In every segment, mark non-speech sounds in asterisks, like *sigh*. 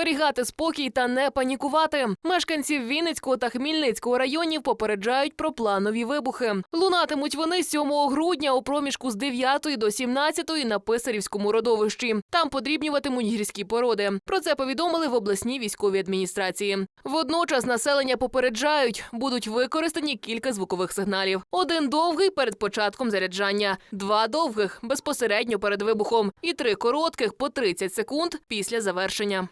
Зберігати спокій та не панікувати. Мешканців Вінницького та Хмільницького районів попереджають про планові вибухи. Лунатимуть вони 7 грудня у проміжку з 9 до 17 на Писарівському родовищі. Там подрібнюватимуть гірські породи. Про це повідомили в обласній військовій адміністрації. Водночас населення попереджають, будуть використані кілька звукових сигналів. Один довгий перед початком заряджання, два довгих безпосередньо перед вибухом, і три коротких по 30 секунд після завершення.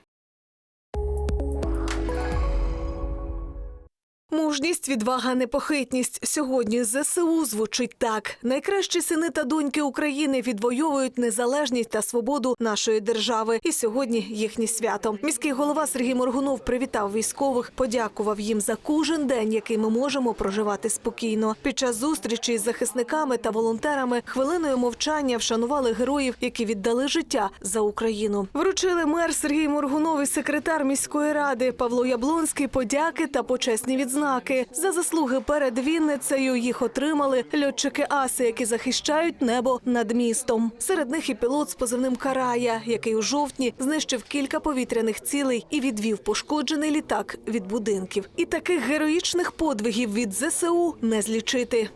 Мужність, відвага, непохитність сьогодні ЗСУ звучить так: найкращі сини та доньки України відвоюють незалежність та свободу нашої держави. І сьогодні їхнє свято. Міський голова Сергій Моргунов привітав військових, подякував їм за кожен день, який ми можемо проживати спокійно. Під час зустрічі з захисниками та волонтерами хвилиною мовчання вшанували героїв, які віддали життя за Україну. Вручили мер Сергій Моргунов і секретар міської ради Павло Яблонський подяки та почесні відзнаки. За заслуги перед Вінницею їх отримали льотчики Аси, які захищають небо над містом. Серед них і пілот з позивним Карая, який у жовтні знищив кілька повітряних цілей і відвів пошкоджений літак від будинків. І таких героїчних подвигів від ЗСУ не злічити.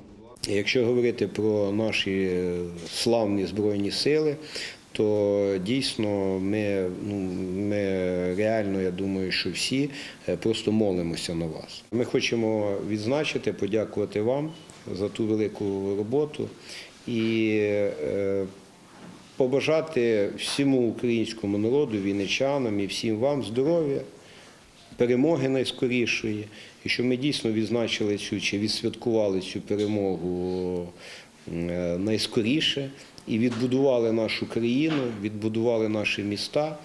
Якщо говорити про наші е, славні збройні сили, то дійсно ми, ну, ми реально, я думаю, що всі е, просто молимося на вас. Ми хочемо відзначити, подякувати вам за ту велику роботу і е, побажати всьому українському народу, вінничанам і всім вам здоров'я, перемоги найскорішої, і щоб ми дійсно відзначили цю чи відсвяткували цю перемогу е, найскоріше і відбудували нашу країну, відбудували наші міста.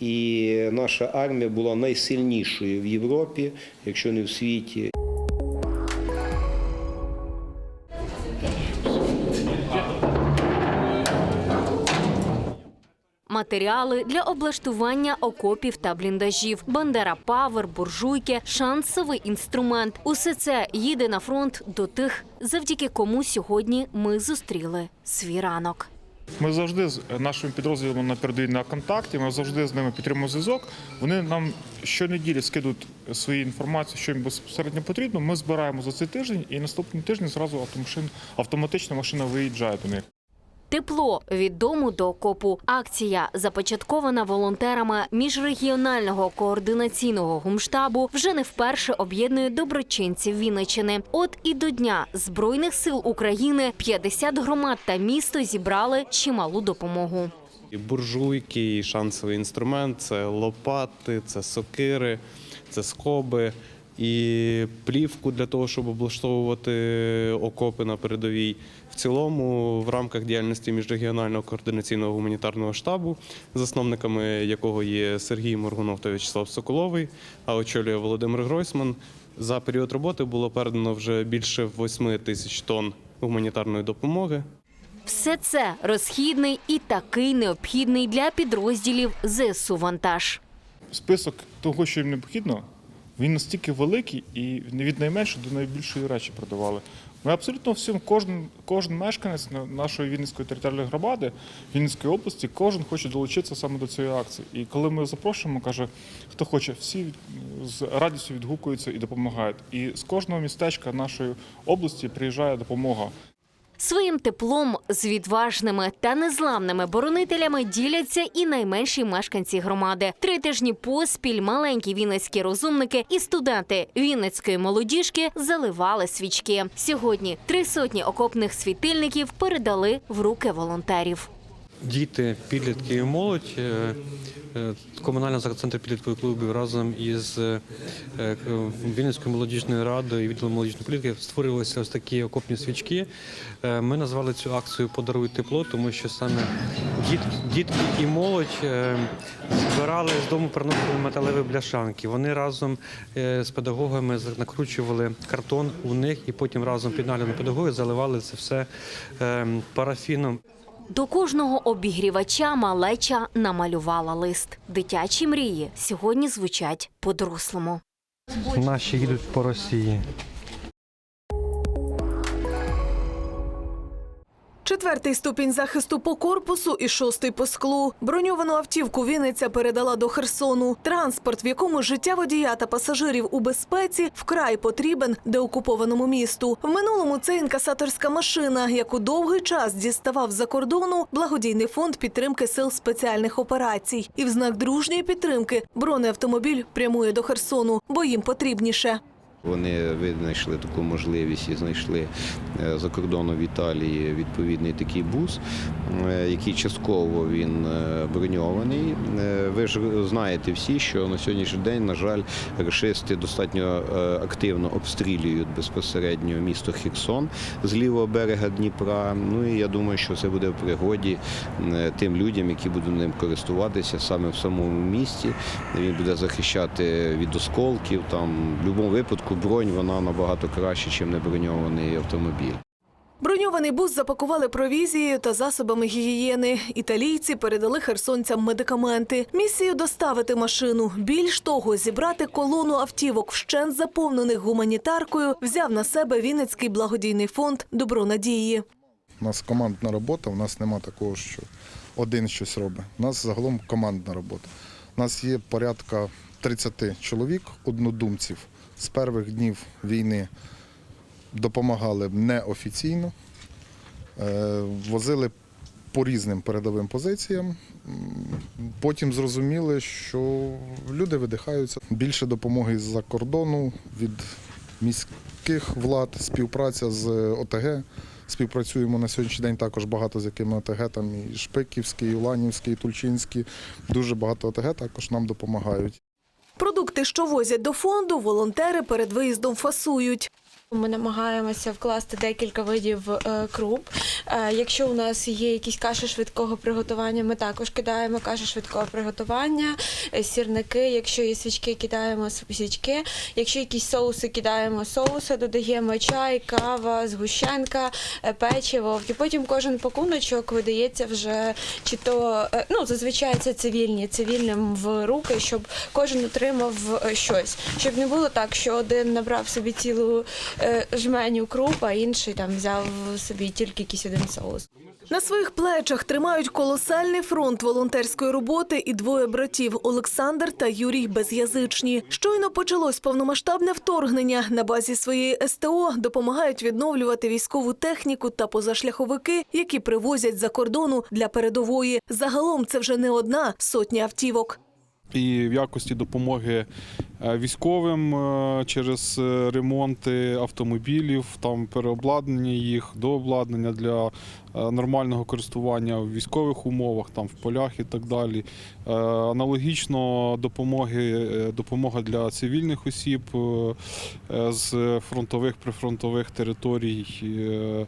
І наша армія була найсильнішою в Європі, якщо не в світі. Матеріали для облаштування окопів та бліндажів, бандера павер, буржуйки, шансовий інструмент. Усе це їде на фронт до тих, завдяки кому сьогодні ми зустріли свій ранок. Ми завжди з нашими підрозділами на передовій на контакті. Ми завжди з ними підтримуємо зв'язок. Вони нам щонеділі скидують свою інформацію, що їм безпосередньо потрібно. Ми збираємо за цей тиждень, і наступний тиждень зразу автомашин, автоматично машина виїжджає до них. Тепло від дому до окопу. Акція, започаткована волонтерами міжрегіонального координаційного гумштабу, вже не вперше об'єднує доброчинців Вінничини. От і до Дня Збройних сил України 50 громад та місто зібрали чималу допомогу. І буржуйки, і шансовий інструмент це лопати, це сокири, це скоби і плівку для того, щоб облаштовувати окопи на передовій. В цілому, в рамках діяльності міжрегіонального координаційного гуманітарного штабу, засновниками якого є Сергій Моргунов та В'ячеслав Соколовий, а очолює Володимир Гройсман. За період роботи було передано вже більше 8 тисяч тонн гуманітарної допомоги. Все це розхідний і такий необхідний для підрозділів ЗСУ вантаж. Список того, що їм необхідно, він настільки великий і від найменшої до найбільшої речі продавали. Ми абсолютно всім, кожен, кожен мешканець на- нашої Вінницької територіальної громади, Вінницької області, кожен хоче долучитися саме до цієї акції. І коли ми запрошуємо, каже, хто хоче, всі з радістю відгукуються і допомагають. І з кожного містечка нашої області приїжджає допомога. Своїм теплом з відважними та незламними боронителями діляться і найменші мешканці громади. Три тижні поспіль маленькі вінницькі розумники і студенти Вінницької молодіжки заливали свічки. Сьогодні три сотні окопних світильників передали в руки волонтерів. Діти, підлітки і молодь. е, е, Комунальний центр підліткових клубів разом із е, Вінницькою молодіжною радою і відділом молодіжної політики створювалися ось такі окопні свічки. Ми назвали цю акцію Подаруй тепло, тому що саме дітки і молодь збирали з дому приносили металеві бляшанки. Вони разом з педагогами накручували картон у них і потім разом під наглядом педагогів заливали це все парафіном. До кожного обігрівача малеча намалювала лист. Дитячі мрії сьогодні звучать по-дорослому. Наші їдуть по Росії. Четвертий ступінь захисту по корпусу і шостий по склу. Броньовану автівку Вінниця передала до Херсону. Транспорт, в якому життя водія та пасажирів у безпеці, вкрай потрібен деокупованому місту. В минулому це інкасаторська машина, яку довгий час діставав за кордону благодійний фонд підтримки сил спеціальних операцій. І в знак дружньої підтримки бронеавтомобіль прямує до Херсону, бо їм потрібніше. Вони винайшли таку можливість і знайшли е, за кордоном в Італії відповідний такий бус, е, який частково він е, броньований. Ви ж знаєте всі, що на сьогоднішній день, на жаль, рашисти достатньо активно обстрілюють безпосередньо місто Херсон з лівого берега Дніпра. Ну і я думаю, що це буде в пригоді тим людям, які будуть ним користуватися саме в самому місті. Він буде захищати від осколків. Там в будь-якому випадку бронь вона набагато краще, ніж неброньований автомобіль. Броньований бус запакували провізією та засобами гігієни. Італійці передали херсонцям медикаменти. Місію доставити машину. Більш того, зібрати колону автівок, вщент заповнених гуманітаркою, взяв на себе Вінницький благодійний фонд Добро надії. У нас командна робота, у нас нема такого, що один щось робить. У нас загалом командна робота. У нас є порядка 30 чоловік, однодумців. З перших днів війни допомагали неофіційно, е, возили по різним передовим позиціям. Потім зрозуміли, що люди видихаються. Більше допомоги з-за кордону від міських влад, співпраця з ОТГ. Співпрацюємо на сьогоднішній день також багато з якими ОТГ, там і Шпиківський, і Уланівський, і Тульчинський. Дуже багато ОТГ також нам допомагають. Продукти, що возять до фонду, волонтери перед виїздом фасують. Ми намагаємося вкласти декілька видів е, круп. Е, якщо у нас є якісь каші швидкого приготування, ми також кидаємо каші швидкого приготування, е, сірники. Якщо є свічки, кидаємо свічки. Якщо якісь соуси, кидаємо соуси, додаємо чай, кава, згущенка, печиво. І потім кожен пакуночок видається вже чи то ну зазвичай це цивільні, цивільним в руки, щоб кожен отримав щось, щоб не було так, що один набрав собі цілу жменю круп, а інший там взяв собі тільки якийсь один соус. На своїх плечах тримають колосальний фронт волонтерської роботи і двоє братів Олександр та Юрій Безязичні. Щойно почалось повномасштабне вторгнення. На базі своєї СТО допомагають відновлювати військову техніку та позашляховики, які привозять за кордону для передової. Загалом це вже не одна сотня автівок. і в якості допомоги е, військовим е, через е, ремонти автомобілів, там переобладнання їх, дообладнання для е, нормального користування в військових умовах, там в полях і так далі. Е, Аналогічно допомоги, е, допомога для цивільних осіб е, е, з фронтових прифронтових територій. Е,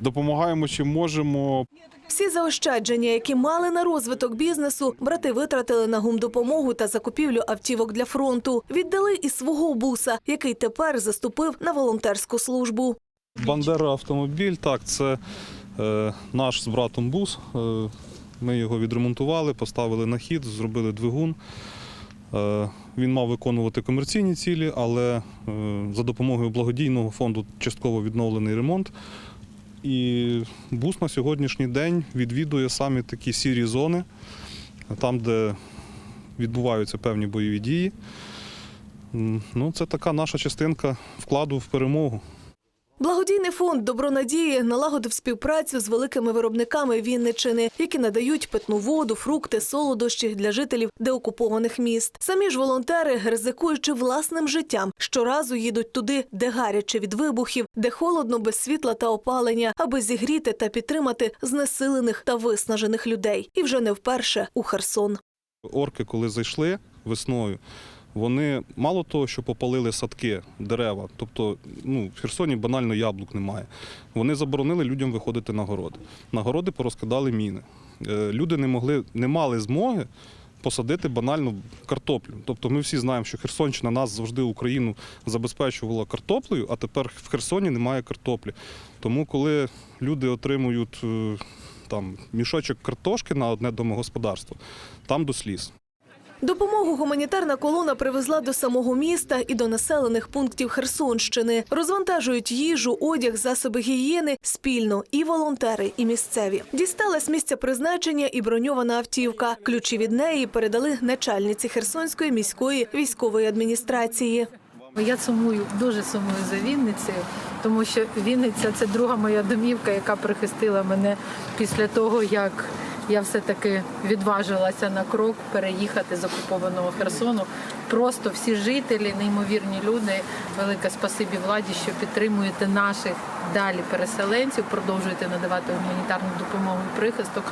Допомагаємо чим можемо. Всі заощадження, які мали на розвиток бізнесу, брати витратили на гумдопомогу та закупівлю автівок для фронту. Віддали і свого буса, який тепер заступив на волонтерську службу. Бандера автомобіль, так, це е, наш з братом бус. Е, ми його відремонтували, поставили на хід, зробили двигун. Е, він мав виконувати комерційні цілі, але е, за допомогою благодійного фонду частково відновлений ремонт. І бус на сьогоднішній день відвідує самі такі сірі зони, там, де відбуваються певні бойові дії. Ну, це така наша частинка вкладу в перемогу. Благодійний фонд Добронадії налагодив співпрацю з великими виробниками Вінничини, які надають питну воду, фрукти, солодощі для жителів деокупованих міст. Самі ж волонтери, ризикуючи власним життям, щоразу їдуть туди, де гаряче від вибухів, де холодно без світла та опалення, аби зігріти та підтримати знесилених та виснажених людей. І вже не вперше у Херсон. Орки, коли зайшли весною, вони мало того, що попалили садки, дерева, тобто ну, в Херсоні банально яблук немає. Вони заборонили людям виходити на городи. На городи порозкидали міни. Е, Люди не могли, не мали змоги посадити банально картоплю. Тобто ми всі знаємо, що Херсонщина нас завжди Україну забезпечувала картоплею, а тепер в Херсоні немає картоплі. Тому коли люди отримують е, там мішочок картошки на одне домогосподарство, там до сліз. Допомогу гуманітарна колона привезла до самого міста і до населених пунктів Херсонщини. Розвантажують їжу, одяг, засоби гігієни спільно і волонтери, і місцеві. Дісталась місця призначення і броньована автівка. Ключі від неї передали начальниці Херсонської міської військової адміністрації. Я сумую, дуже сумую за Вінницею, тому що Вінниця це друга моя домівка, яка прихистила мене після того, як я все-таки відважилася на крок переїхати з окупованого Херсону. Просто всі жителі, неймовірні люди. Велике спасибі владі, що підтримуєте наших далі переселенців, продовжуєте надавати гуманітарну допомогу і прихисток.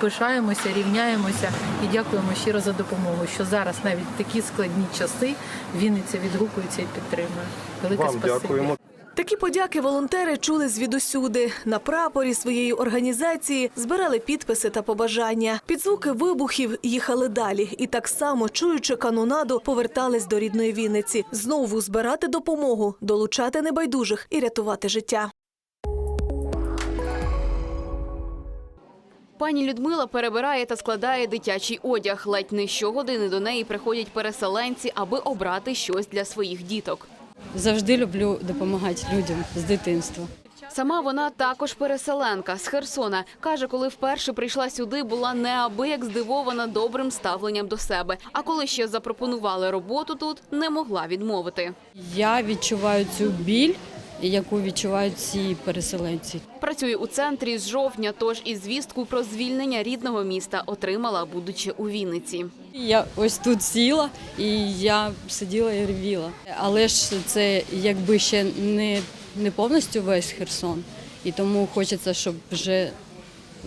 Пишаємося, рівняємося і дякуємо щиро за допомогу. Що зараз навіть такі складні часи Вінниця відгукується і підтримує. Велике спасибі. Такі подяки волонтери чули звідусюди. На прапорі своєї організації збирали підписи та побажання. Під звуки вибухів їхали далі, і так само, чуючи канонаду, повертались до рідної Вінниці. Знову збирати допомогу, долучати небайдужих і рятувати життя. Пані Людмила перебирає та складає дитячий одяг. Ледь не щогодини до неї приходять переселенці, аби обрати щось для своїх діток. Завжди люблю допомагати людям з дитинства. Сама вона також переселенка з Херсона. Каже, коли вперше прийшла сюди, була неабияк здивована добрим ставленням до себе. А коли ще запропонували роботу тут, не могла відмовити. Я відчуваю цю біль, яку відчувають ці переселенці. Працює у центрі з жовтня, тож і звістку про звільнення рідного міста отримала, будучи у Вінниці. Я ось тут сіла і я сиділа і ревіла. Але ж це якби ще не, не повністю весь Херсон. І тому хочеться, щоб вже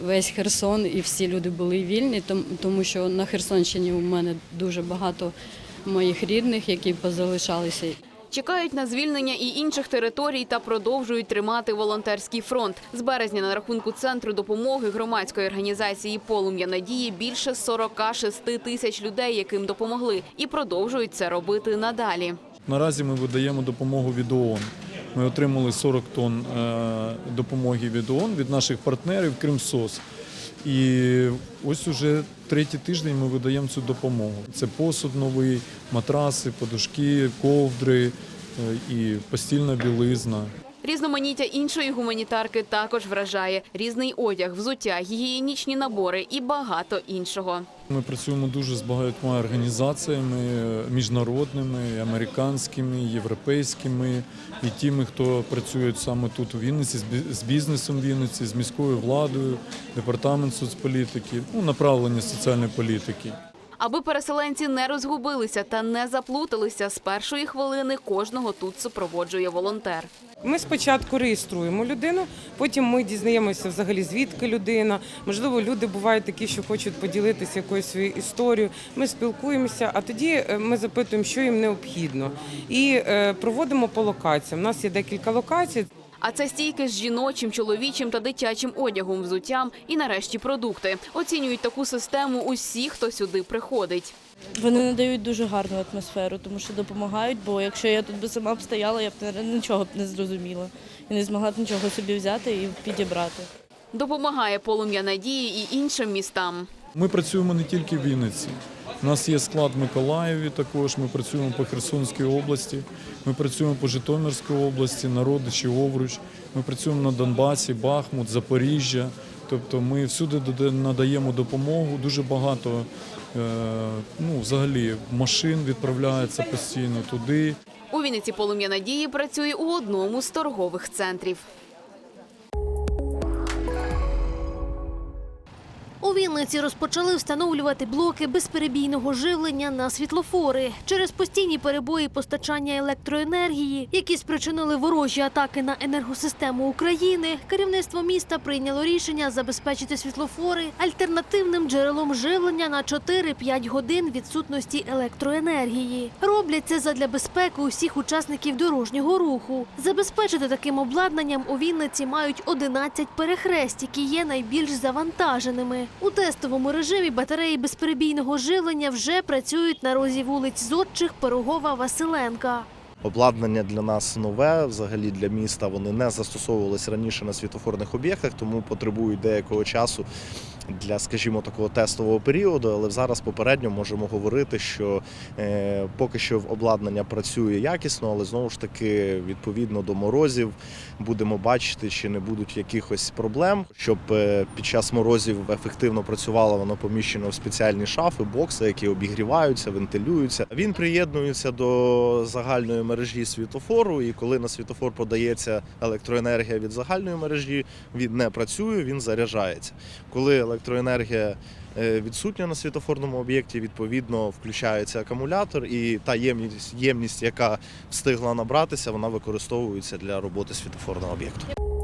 весь Херсон і всі люди були вільні, тому що на Херсонщині у мене дуже багато моїх рідних, які позалишалися. Чекають на звільнення і інших територій та продовжують тримати волонтерський фронт. З березня на рахунку центру допомоги громадської організації Полум'я надії більше 46 тисяч людей, яким допомогли, і продовжують це робити надалі. Наразі ми видаємо допомогу від ООН. Ми отримали 40 тонн е, допомоги від ООН, від наших партнерів Кримсос. І ось уже третій тиждень ми видаємо цю допомогу. Це посуд новий, матраси, подушки, ковдри е, і постільна білизна. Різноманіття іншої гуманітарки також вражає різний одяг, взуття, гігієнічні набори і багато іншого. Ми працюємо дуже з багатьма організаціями міжнародними, американськими, європейськими, і тими, хто працюють саме тут у Вінниці, з бізнесом Вінниці, з міською владою, департамент соцполітики, ну, направлення соціальної політики. Аби переселенці не розгубилися та не заплуталися, з першої хвилини кожного тут супроводжує волонтер. Ми спочатку реєструємо людину, потім ми дізнаємося взагалі звідки людина. Можливо, люди бувають такі, що хочуть поділитися якоюсь своєю історією. Ми спілкуємося, а тоді е, ми запитуємо, що їм необхідно, і е, проводимо по локаціям. У нас є декілька локацій. А це стійки з жіночим, чоловічим та дитячим одягом, взуттям і нарешті продукти. Оцінюють таку систему усі, хто сюди приходить. Вони надають дуже гарну атмосферу, тому що допомагають, бо якщо я тут би сама б стояла, я б не- нічого б не зрозуміла і не змогла б нічого собі взяти і підібрати. Допомагає полум'я надії і іншим містам. Ми працюємо не тільки в Вінниці. У нас є склад в Миколаєві також, ми працюємо по Херсонській області, ми працюємо по Житомирській області, на Родичі, Овруч, ми працюємо на Донбасі, Бахмут, Запоріжжя. Тобто ми всюди надаємо допомогу, дуже багато е, ну, взагалі машин відправляється постійно туди. У Вінниці полум'я надії працює у одному з торгових центрів. У Вінниці розпочали встановлювати блоки безперебійного живлення на світлофори через постійні перебої постачання електроенергії, які спричинили ворожі атаки на енергосистему України. Керівництво міста прийняло рішення забезпечити світлофори альтернативним джерелом живлення на 4-5 годин відсутності електроенергії. Роблять це задля безпеки усіх учасників дорожнього руху. Забезпечити таким обладнанням у Вінниці мають 11 перехрест, які є найбільш завантаженими. У тестовому режимі батареї безперебійного живлення вже працюють на розі вулиць Зодчих, Пирогова, Василенка. Обладнання для нас нове, взагалі для міста вони не застосовувалися раніше на світофорних об'єктах, тому потребують деякого часу для, скажімо, такого тестового періоду. Але зараз попередньо можемо говорити, що е, поки що обладнання працює якісно, але знову ж таки, відповідно до морозів, будемо бачити, чи не будуть якихось проблем, щоб е, під час морозів ефективно працювало, воно поміщено в спеціальні шафи, бокси, які обігріваються, вентилюються. Він приєднується до загальної мережі світофору, і коли на світофор подається електроенергія від загальної мережі, він не працює, він заряджається. Коли електроенергія е, відсутня на світофорному об'єкті, відповідно включається акумулятор, і та ємність, ємність, яка встигла набратися, вона використовується для роботи світофорного об'єкту.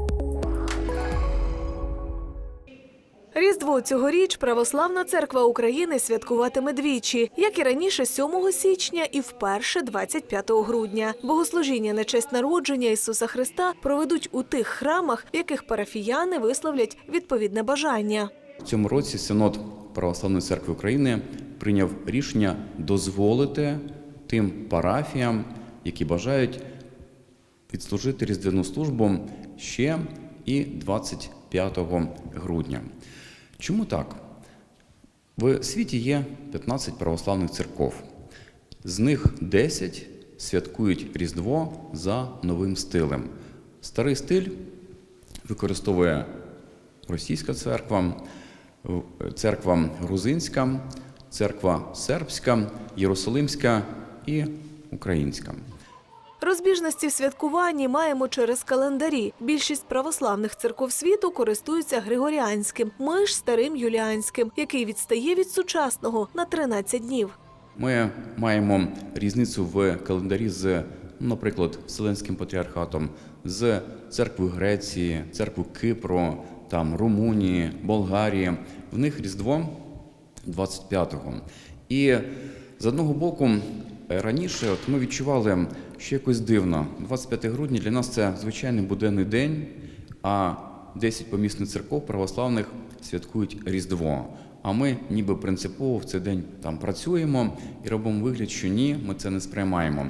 Різдво цьогоріч Православна церква України святкуватиме двічі, як і раніше 7 січня і вперше 25 грудня. Богослужіння на честь народження Ісуса Христа проведуть у тих храмах, в яких парафіяни висловлять відповідне бажання. В цьому році Синод Православної церкви України прийняв рішення дозволити тим парафіям, які бажають відслужити різдвяну службу ще і 25 грудня. Чому так? В світі є 15 православних церков. З них 10 святкують Різдво за новим стилем. Старий стиль використовує російська церква, церква грузинська, церква сербська, єрусалимська і українська. Розбіжності в святкуванні маємо через календарі. Більшість православних церков світу користуються григоріанським, ми ж старим юліанським, який відстає від сучасного на 13 днів. Ми маємо різницю в календарі з, наприклад, Вселенським патріархатом, з церквою Греції, церквою Кипру, там Румунії, Болгарії. В них Різдво 25-го. І з одного боку, раніше от ми відчували, що якось дивно. 25 грудня для нас це звичайний буденний день, а 10 помісних церков православних святкують Різдво. А ми ніби принципово в цей день там працюємо і робимо вигляд, що ні, ми це не сприймаємо.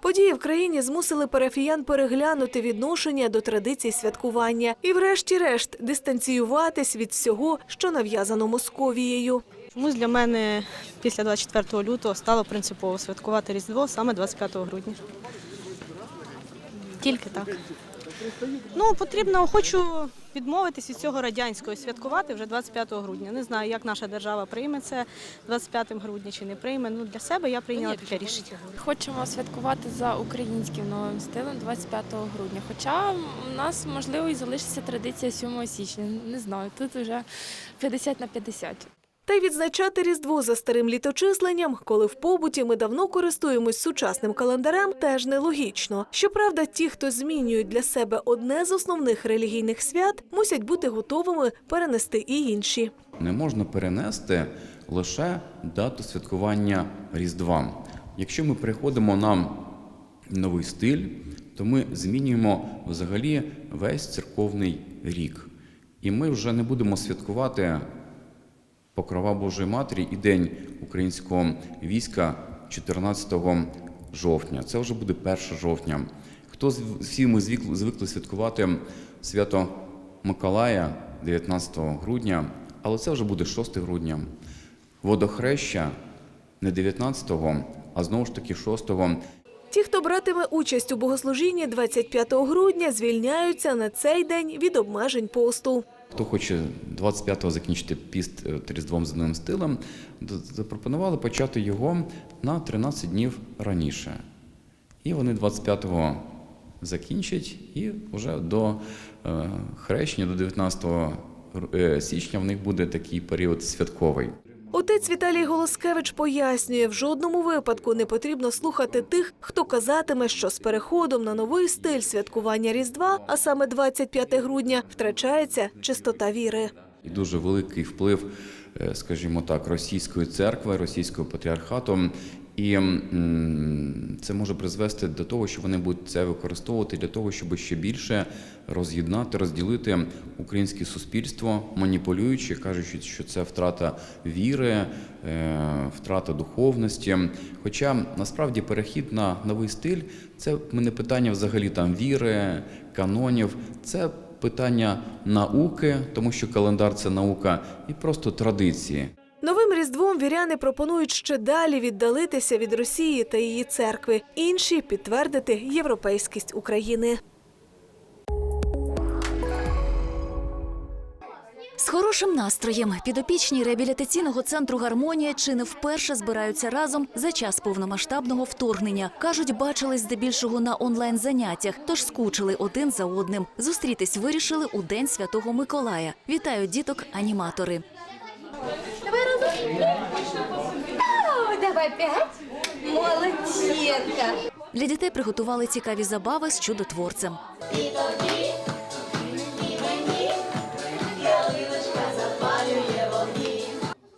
Події в країні змусили парафіян переглянути відношення до традицій святкування і, врешті-решт, дистанціюватись від всього, що нав'язано Московією. Чомусь для мене після 24 лютого стало принципово святкувати Різдво саме 25 грудня. Тільки так. Ну, потрібно, хочу відмовитись від цього радянського святкувати вже 25 грудня. Не знаю, як наша держава прийме це 25 грудня чи не прийме. Ну, для себе я прийняла таке рішення. Хочемо святкувати за українським новим стилем 25 грудня. Хоча у нас можливо і залишиться традиція 7 січня. Не знаю, тут вже 50 на 50. Та й відзначати Різдво за старим літочисленням, коли в побуті ми давно користуємось сучасним календарем, теж нелогічно. Щоправда, ті, хто змінюють для себе одне з основних релігійних свят, мусять бути готовими перенести і інші. Не можна перенести лише дату святкування Різдва. Якщо ми переходимо на новий стиль, то ми змінюємо взагалі весь церковний рік. І ми вже не будемо святкувати Покрова Божої Матері і День українського війська 14 жовтня. Це вже буде 1 жовтня. Хто всі ми звикли, звикли святкувати свято Миколая 19 грудня, але це вже буде 6 грудня. Водохреща не 19-го, а знову ж таки 6-го. Ті, хто братиме участь у богослужінні 25 грудня, звільняються на цей день від обмежень посту. Хто хоче 25-го закінчити піст е, Різдвом з одним стилем, запропонували почати його на 13 днів раніше. І вони 25-го закінчать, і вже до е, хрещення, до 19 е, січня в них буде такий період святковий. Отець Віталій Голоскевич пояснює, в жодному випадку не потрібно слухати тих, хто казатиме, що з переходом на новий стиль святкування Різдва, а саме 25 грудня, втрачається чистота віри. І дуже великий вплив, е, скажімо так, російської церкви, російського патріархату І це може призвести до того, що вони будуть це використовувати для того, щоб ще більше роз'єднати, розділити українське суспільство, маніпулюючи, кажучи, що це втрата віри, е, втрата духовності. Хоча насправді перехід на новий стиль це не питання взагалі там віри, канонів, це питання науки, тому що календар це наука, і просто традиції. Новим різдвом віряни пропонують ще далі віддалитися від Росії та її церкви. Інші підтвердити європейськість України. З хорошим настроєм підопічні реабілітаційного центру Гармонія чи не вперше збираються разом за час повномасштабного вторгнення. кажуть, бачились здебільшого на онлайн заняттях, тож скучили один за одним. Зустрітись вирішили у день святого Миколая. Вітають діток аніматори. Давай п'ять. Молодчинка. Для дітей приготували цікаві забави з чудотворцем.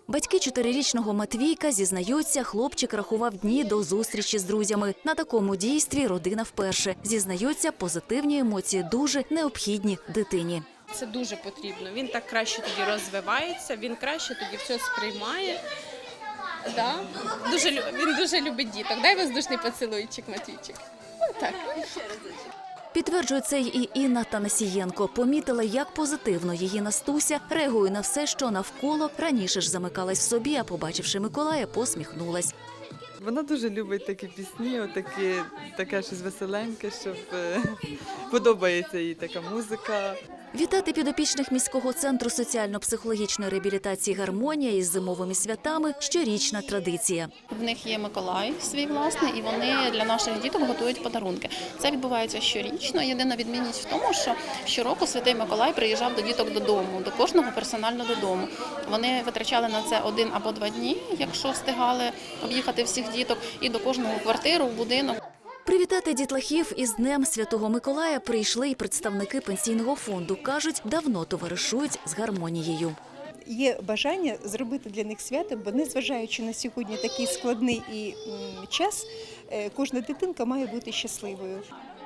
Батьки чотирирічного Матвійка зізнаються, хлопчик рахував дні до зустрічі з друзями. На такому дійстві родина вперше зізнаються, позитивні емоції дуже необхідні дитині. Це дуже потрібно. Він так краще тоді розвивається, він краще тоді все сприймає. Да. Дуже, лю- він дуже любить діток. Дай воздушний поцілуйчик, Матвійчик. Отак. Підтверджує це і Інна Танасієнко. Помітила, як позитивно її Настуся реагує на все, що навколо раніше ж замикалась в собі, а побачивши Миколая, посміхнулась. Вона дуже любить такі пісні, отакі, таке щось веселеньке, щоб е, *laughs* подобається їй така музика. Вітати підопічних міського центру соціально-психологічної реабілітації гармонія із зимовими святами щорічна традиція. В них є Миколай свій власний, і вони для наших діток готують подарунки. Це відбувається щорічно. Єдина відмінність в тому, що щороку святий Миколай приїжджав до діток додому, до кожного персонально додому. Вони витрачали на це один або два дні, якщо встигали об'їхати всіх діток, і до кожного квартиру, в будинок. Привітати дітлахів із Днем Святого Миколая прийшли і представники пенсійного фонду. кажуть, давно товаришують з гармонією. Є бажання зробити для них свято, бо незважаючи на сьогодні такий складний і час, е, кожна дитинка має бути щасливою.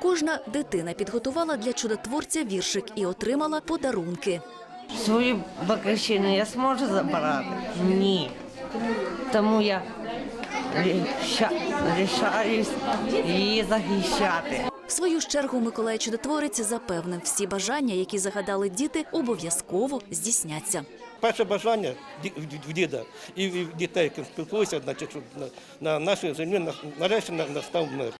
Кожна дитина підготувала для чудотворця віршик і отримала подарунки. Свою батьківщину я зможу забирати? Ні. Тому я рішаюсь її захищати. В свою ж чергу Миколай Чудотворець запевнив, всі бажання, які загадали діти, обов'язково здійсняться. Перше бажання в діда і в дітей, які спілкуюся, значить, на, на нашій землі на- нарешті настав мир.